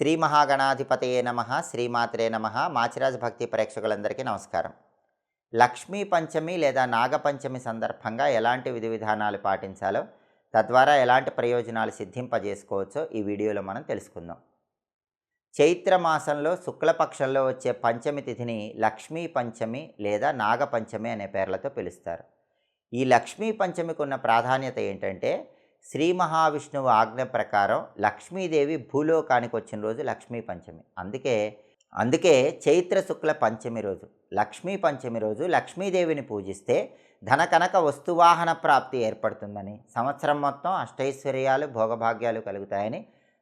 శ్రీ మహాగణాధిపతయే నమ శ్రీమాత్రే నమ. మాచిరాజ్ భక్తి ప్రేక్షకులందరికీ నమస్కారం. లక్ష్మీ పంచమి లేదా నాగపంచమి సందర్భంగా ఎలాంటి విధి విధానాలు పాటించాలో తద్వారా ఎలాంటి ప్రయోజనాలు సిద్ధింపజేసుకోవచ్చో ఈ వీడియోలో మనం తెలుసుకుందాం. చైత్ర మాసంలో శుక్లపక్షంలో వచ్చే పంచమి తిథిని లక్ష్మీ పంచమి లేదా నాగపంచమి అనే పేర్లతో పిలుస్తారు. ఈ లక్ష్మీ పంచమికి ఉన్న ప్రాధాన్యత ఏంటంటే శ్రీ మహావిష్ణువు ఆజ్ఞ ప్రకారం లక్ష్మీదేవి భూలోకానికి వచ్చిన రోజు లక్ష్మీ పంచమి. అందుకే అందుకే చైత్ర శుక్ల పంచమి రోజు లక్ష్మీ పంచమి రోజు లక్ష్మీదేవిని పూజిస్తే ధన కనక వస్తువాహన ప్రాప్తి ఏర్పడుతుందని సంవత్సరం మొత్తం అష్టైశ్వర్యాలు భోగభాగ్యాలు కలుగుతాయని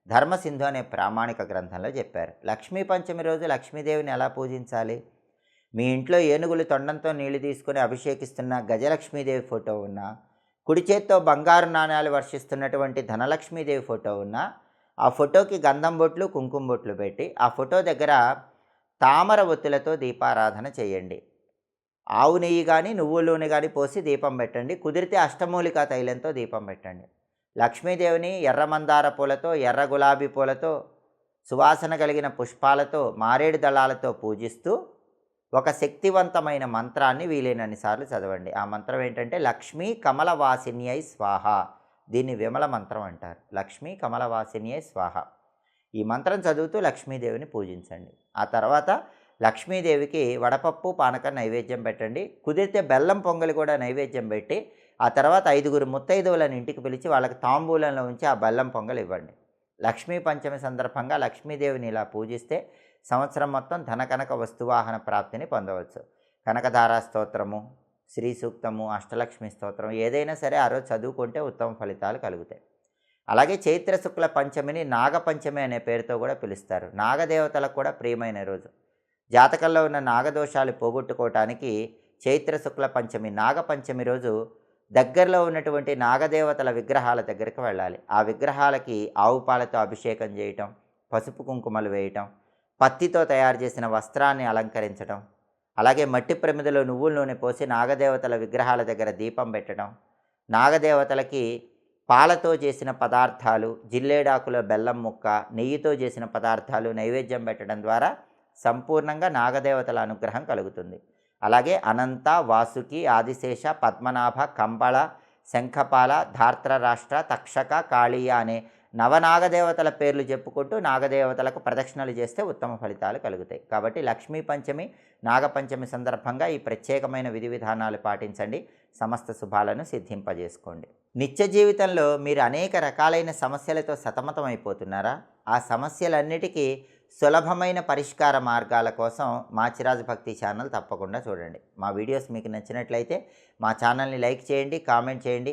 ధర్మసింధు అనే ప్రామాణిక గ్రంథంలో చెప్పారు. లక్ష్మీ పంచమి రోజు లక్ష్మీదేవిని ఎలా పూజించాలి? మీ ఇంట్లో ఏనుగులు తొండంతో నీళ్ళు తీసుకొని అభిషేకిస్తున్న గజలక్ష్మీదేవి ఫోటో ఉన్నా కుడి చేత్తో బంగారు నాణ్యాలు వర్షిస్తున్నటువంటి ధనలక్ష్మీదేవి ఫోటో ఉన్న ఆ ఫోటోకి గంధం బొట్లు కుంకుమ బొట్లు పెట్టి ఆ ఫోటో దగ్గర తామర ఒత్తులతో దీపారాధన చేయండి. ఆవు నెయ్యి కానీ నువ్వుల నూనె కానీ పోసి దీపం పెట్టండి. కుదిరితే అష్టమూలికా తైలంతో దీపం పెట్టండి. లక్ష్మీదేవిని ఎర్ర మందార పూలతో ఎర్ర గులాబీ పూలతో సువాసన కలిగిన పుష్పాలతో మారేడు దళాలతో పూజిస్తూ ఒక శక్తివంతమైన మంత్రాన్ని వీలైనన్నిసార్లు చదవండి. ఆ మంత్రం ఏంటంటే లక్ష్మీ కమలవాసిన్యై స్వాహ. దీన్ని విమల మంత్రం అంటారు. లక్ష్మీ కమలవాసిన్యై స్వాహ. ఈ మంత్రం చదువుతూ లక్ష్మీదేవిని పూజించండి. ఆ తర్వాత లక్ష్మీదేవికి వడపప్పు పానకం నైవేద్యం పెట్టండి. కుదిరితే బెల్లం పొంగలి కూడా నైవేద్యం పెట్టి ఆ తర్వాత ఐదుగురు ముత్తైదువులను ఇంటికి పిలిచి వాళ్ళకి తాంబూలంలో ఉంచి ఆ బెల్లం పొంగలి ఇవ్వండి లక్ష్మీ పంచమి సందర్భంగా లక్ష్మీదేవిని ఇలా పూజిస్తే సంవత్సరం మొత్తం ధనకనక వస్తువాహన ప్రాప్తిని పొందవచ్చు. కనకధారా స్తోత్రము శ్రీ సూక్తము అష్టలక్ష్మి స్తోత్రం ఏదైనా సరే ఆ రోజు చదువుకుంటే ఉత్తమ ఫలితాలు కలుగుతాయి. అలాగే చైత్ర శుక్ల పంచమిని నాగపంచమి అనే పేరుతో కూడా పిలుస్తారు. నాగదేవతలకు కూడా ప్రియమైన రోజు. జాతకంలో ఉన్న నాగదోషాలు పోగొట్టుకోవటానికి చైత్ర శుక్ల పంచమి నాగపంచమి రోజు దగ్గరలో ఉన్నటువంటి నాగదేవతల విగ్రహాల దగ్గరికి వెళ్ళాలి. ఆ విగ్రహాలకి ఆవు పాలతో అభిషేకం చేయటం పసుపు కుంకుమలు వేయటం పత్తితో తయారు చేసిన వస్త్రాన్ని అలంకరించడం అలాగే మట్టి ప్రమిదలో నువ్వుల నూనె పోసి నాగదేవతల విగ్రహాల దగ్గర దీపం పెట్టడం నాగదేవతలకి పాలతో చేసిన పదార్థాలు జిల్లేడాకులో బెల్లం ముక్క నెయ్యితో చేసిన పదార్థాలు నైవేద్యం పెట్టడం ద్వారా సంపూర్ణంగా నాగదేవతల అనుగ్రహం కలుగుతుంది. అలాగే అనంత వాసుకి ఆదిశేష పద్మనాభ కంబళ శంఖపాల ధార్త్రరాష్ట్ర తక్షక కాళీయ అనే నవనాగదేవతల పేర్లు చెప్పుకుంటూ నాగదేవతలకు ప్రదక్షిణలు చేస్తే ఉత్తమ ఫలితాలు కలుగుతాయి. కాబట్టి లక్ష్మీ పంచమి నాగపంచమి సందర్భంగా ఈ ప్రత్యేకమైన విధి విధానాలు పాటించండి. సమస్త శుభాలను సిద్ధింపజేసుకోండి. నిత్య జీవితంలో మీరు అనేక రకాలైన సమస్యలతో సతమతమైపోతున్నారా? ఆ సమస్యలన్నిటికీ సులభమైన పరిష్కార మార్గాల కోసం మాచిరాజు భక్తి ఛానల్ తప్పకుండా చూడండి. మా వీడియోస్ మీకు నచ్చినట్లయితే మా ఛానల్ని లైక్ చేయండి కామెంట్ చేయండి.